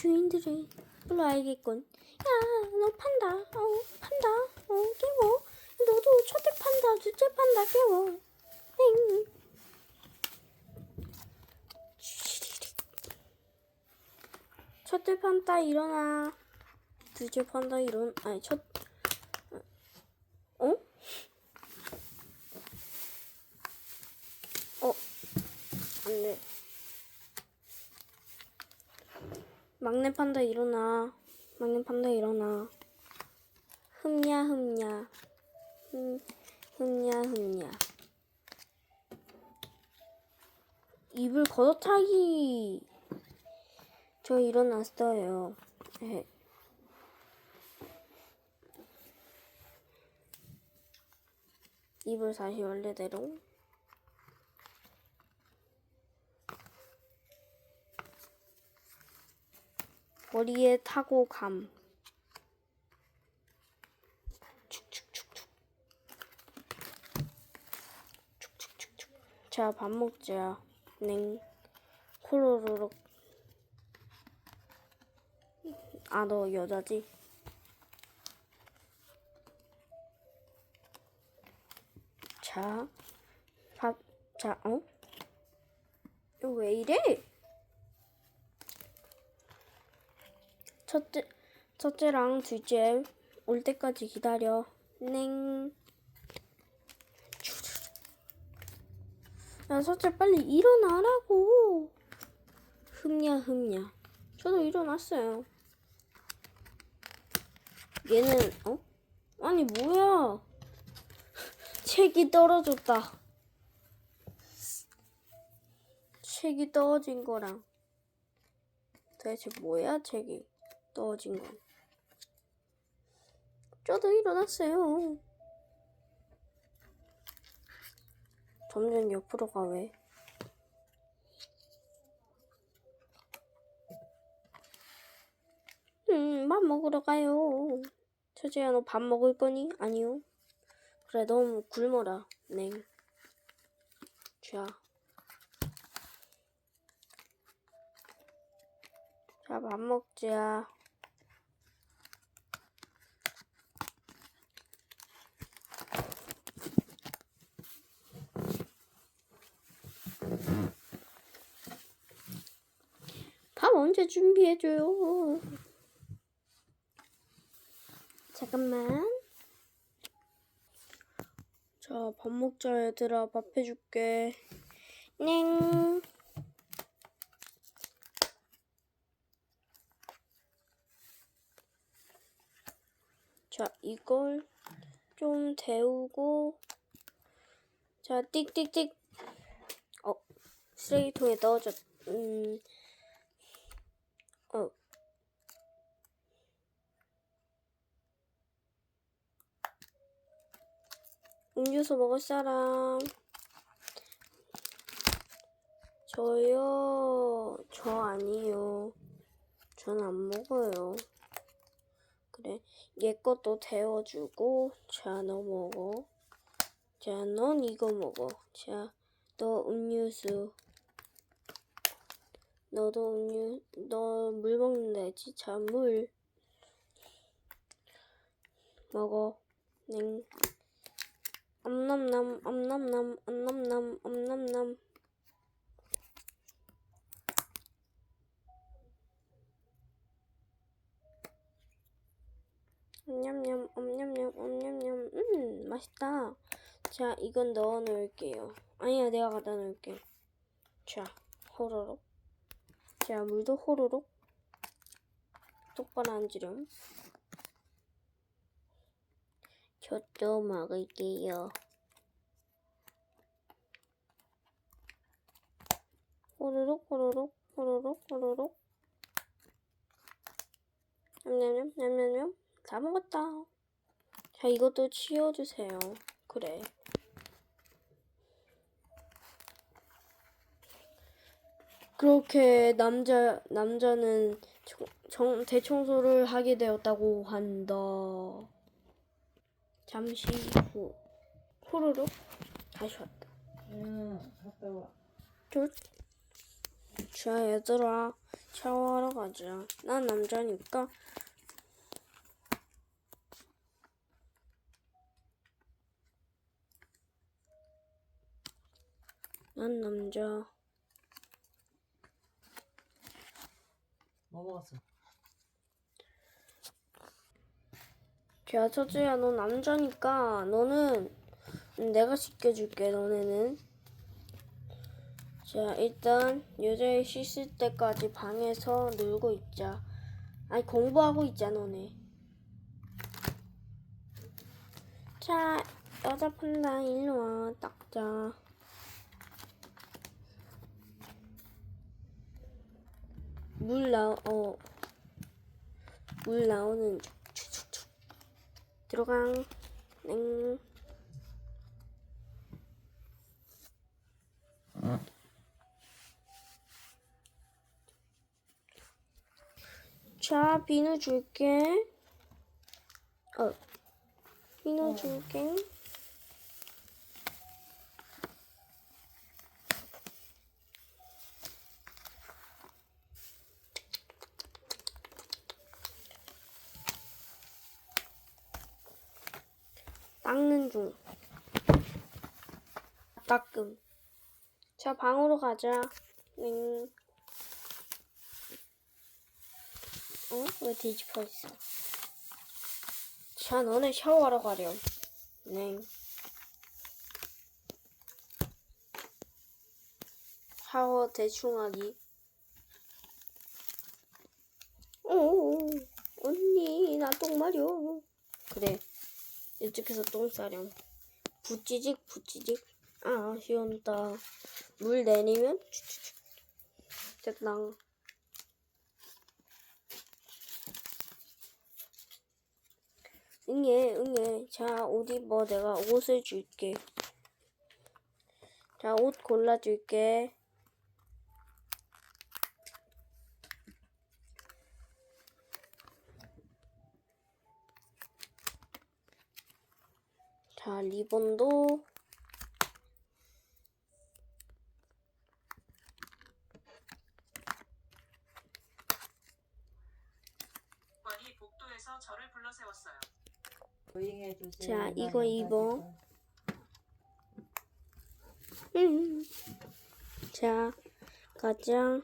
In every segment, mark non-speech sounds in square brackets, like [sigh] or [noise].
주인들이 알겠군. 야, 너 판다. 어, 판다. 어, 깨워. 너도 첫째 판다, 둘째 판다 깨워. 엥. 첫째 판다 일어나. 둘째 판다 일어나. 아니 첫. 어? 어? 안 돼. 막내 판다 일어나. 막내 판다 일어나. 흠냐 흠냐. 흠 흠냐 흠냐. 입을 걷어차기. 저 일어났어요. 네. 입을 다시 원래대로. 머리에 타고 감. 축축축축. 축축축축. 자, 밥 먹자. 냉. 호로로록. 아, 너 여자지? 자, 밥, 자, 어? 왜 이래? 첫째, 첫째랑 둘째 올 때까지 기다려. 냉. 야, 첫째 빨리 일어나라고. 흠냐, 흠냐. 저도 일어났어요. 얘는, 어? 아니, 뭐야. [laughs] 책이 떨어졌다. 책이 떨어진 거랑 도대체 뭐야 책이 떨어진 건? 저도 일어났어요. 점점 옆으로 가 왜? 음, 밥 먹으러 가요. 처제야, 너 밥 먹을 거니? 아니요. 그래, 너무 굶어라. 냉. 자. 자, 밥 먹자. 밥 언제 준비해줘요? 잠깐만. 자, 밥 먹자, 얘들아. 밥 해줄게. 냉. 자, 이걸 좀 데우고. 자, 띡띡띡. 어, 쓰레기통에 넣어줘. 음. 어. 음료수 먹을 사람? 저요. 저 아니요. 전 안 먹어요. 그래. 얘 것도 데워주고. 자, 너 먹어. 자, 넌 이거 먹어. 자, 너 음료수. 너도 음료, 너 물 먹는다 했지? 자, 물. 먹어. 냉. 엄남남, 엄남남, 엄남남, 엄남남. 엄냠냠, 엄냠냠, 엄냠냠. 음, 맛있다. 자, 이건 넣어 놓을게요. 아니야, 내가 갖다 놓을게. 자, 호로록. 자, 물도 호로록. 똑바로 앉으렴. 저도 먹을게요. 호로록, 호로록, 호로록, 호로록. 냠냠냠, 냠냠냠. 다 먹었다. 자, 이것도 치워주세요. 그래. 그렇게 남자 남자는 청, 정, 대청소를 하게 되었다고 한다. 잠시 후 호로록 다시 왔다. 응, 갔다 와. 저, 자 얘들아 샤워하러 가자. 난 남자니까. 난 남자. 뭐 먹었어? 야, 서주야, 너 남자니까 너는 내가 시켜줄게, 너네는. 자, 일단 여자애 씻을 때까지 방에서 놀고 있자. 아니, 공부하고 있자, 너네. 자, 여자 판다, 일로 와, 닦자. 물 나오, 어. 물 나오는 중. 들어가. 땡. 자, 비누 줄게. 어, 비누 줄게. 닦는 중. 닦음. 자, 방으로 가자. 땡. 어? 왜 뒤집어 있어? 자, 너네 샤워하러 가렴. 네. 샤워 대충 하기. 오, 언니, 나 똥 마려. 그래. 이쪽에서 똥 싸렴. 부찌직, 부찌직. 아, 시원다. 물 내리면. 됐다. 응애, 응애. 자, 옷 입어. 내가 옷을 줄게. 자, 옷 골라줄게. 자, 리본도. 관이 복도에서 저를 불러 세웠어요. 조용히 해주세요. 자, 나 이거 입어. 음. 자, 가자.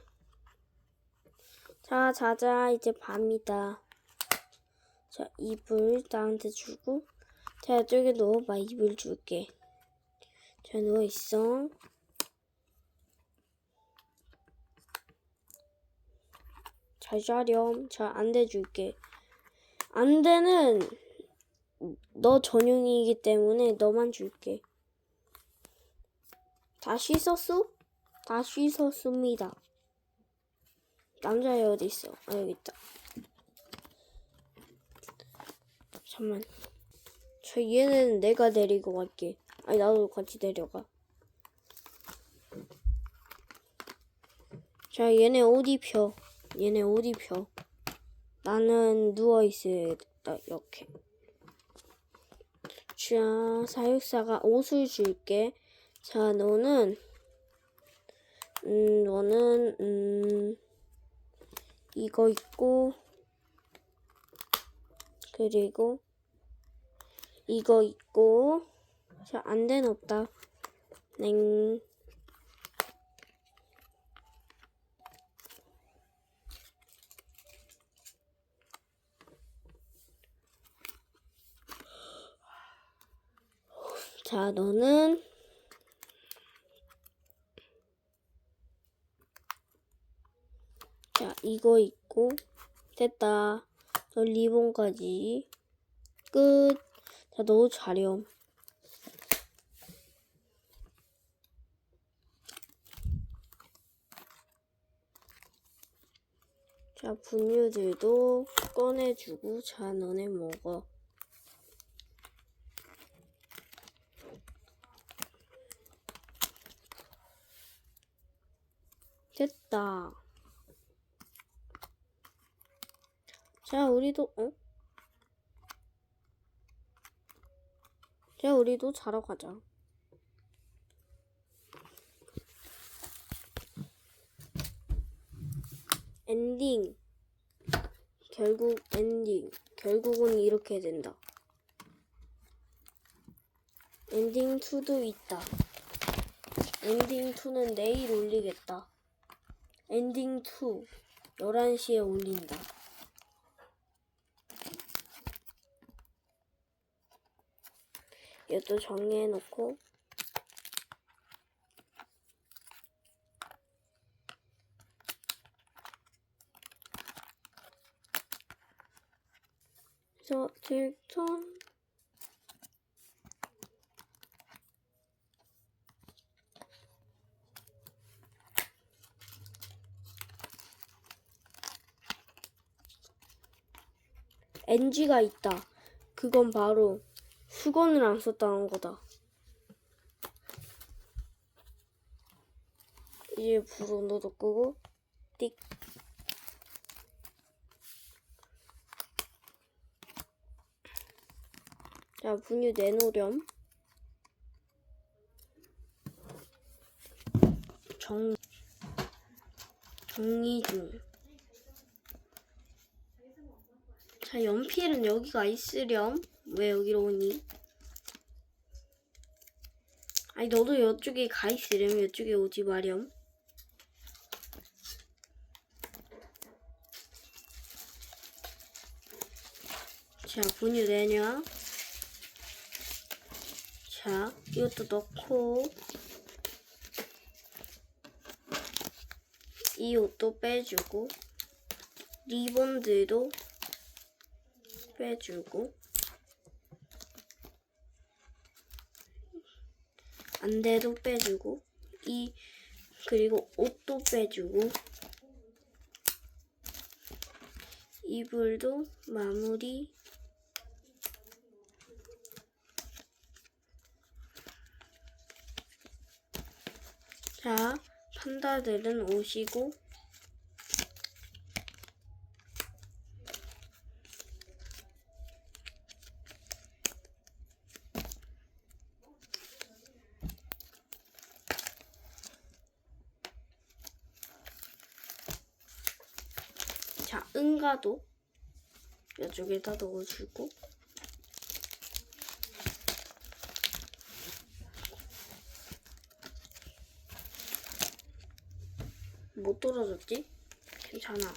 자, 자자. 이제 밤이다. 자, 이불 나한테 주고. 자, 이쪽에 넣어봐. 이불 줄게. 자, 누워있어. 잘 자렴. 자, 안대 줄게. 안대는 너 전용이기 때문에 너만 줄게. 다 씻었어? 다 씻었습니다. 남자애 어디 있어? 아 여기 있다. 잠만. 저 얘는 내가 데리고 갈게. 아니 나도 같이 데려가. 자 얘네 옷 입혀. 얘네 옷 입혀. 나는 누워 있어야겠다 이렇게. 자 사육사가 옷을 줄게. 자, 너는, 음, 너는, 음, 이거 있고, 그리고, 이거 있고, 자, 안대는 없다. 냉. 자, 너는, 자, 이거 있고, 됐다. 저 리본까지. 끝. 자, 너무 잘렴. 자, 분유들도 꺼내주고, 자, 너네 먹어. 됐다. 자, 우리도, 어? 자, 우리도 자러 가자. 엔딩. 결국 엔딩. 결국은 이렇게 된다. 엔딩 2도 있다. 엔딩 2는 내일 올리겠다. 엔딩 2 11시에 올린다. 이것도 정리해놓고 저 딜톤 NG가 있다. 그건 바로 수건을 안 썼다는 거다. 이제 불 온도도 끄고 띡. 자, 분유 내놓으렴. 정, 정리 중. 자, 연필은 여기가 있으렴. 왜 여기로 오니? 아니, 너도 이쪽에 가 있으렴. 이쪽에 오지 마렴. 자, 분유 내냐? 자, 이것도 넣고 이 옷도 빼주고 리본들도 빼주고. 안대도 빼주고. 이 그리고 옷도 빼주고. 이불도 마무리. 자 판다들은 오시고 자, 응가도 이쪽에다 넣어주고 못 떨어졌지? 괜찮아.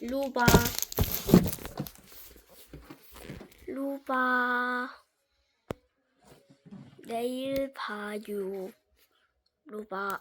루바 루바 내일 봐요 루바